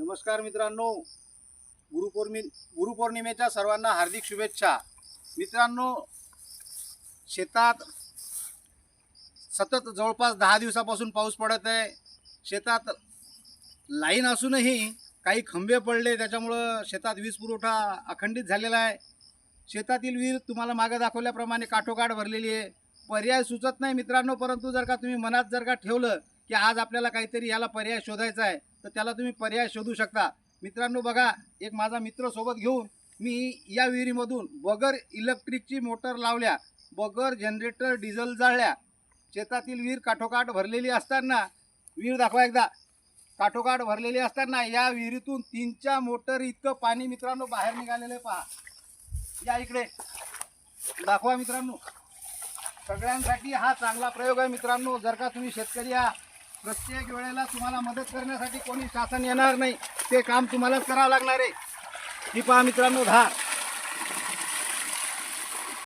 नमस्कार मित्रांनो. गुरुपौर्णि गुरुपौर्णिमेच्या सर्वांना हार्दिक शुभेच्छा. मित्रांनो शेतात सतत जवळपास दहा दिवसापासून पाऊस पडत आहे. शेतात लाईन असूनही काही खंबे पडले त्याच्यामुळं शेतात वीज पुरवठा अखंडित झालेला आहे. शेतातील वीर तुम्हाला मागे दाखवल्याप्रमाणे काठोकाठ भरलेली आहे. पर्याय सुचत नाही मित्रांनो परंतु जर का तुम्ही मनात जर का ठेवलं की आज आपल्याला काहीतरी याला पर्याय शोधायचा आहे तर त्याला तुम्ही पर्याय शोधू शकता. मित्रांनो बघा एक माझा मित्र सोबत घेऊन मी या विहिरीमधून बगर इलेक्ट्रिकची मोटर लावल्या बगर जनरेटर डिझेल जाळल्या. शेतातील विहीर काठोकाठ भरलेली असताना विहीर दाखवा एकदा. काठोकाठ भरलेली असताना या विहिरीतून तीनच्या मोटर इतकं पाणी मित्रांनो बाहेर निघालेलं आहे पहा. या इकडे. दाखवा मित्रांनो. सगळ्यांसाठी हा चांगला प्रयोग आहे मित्रांनो. जर का तुम्ही शेतकरी या प्रत्येक वेळेला तुम्हाला मदत करण्यासाठी कोणी शासन येणार नाही. ते काम तुम्हालाच करावं लागणार आहे. ही पहा मित्रांनो धार.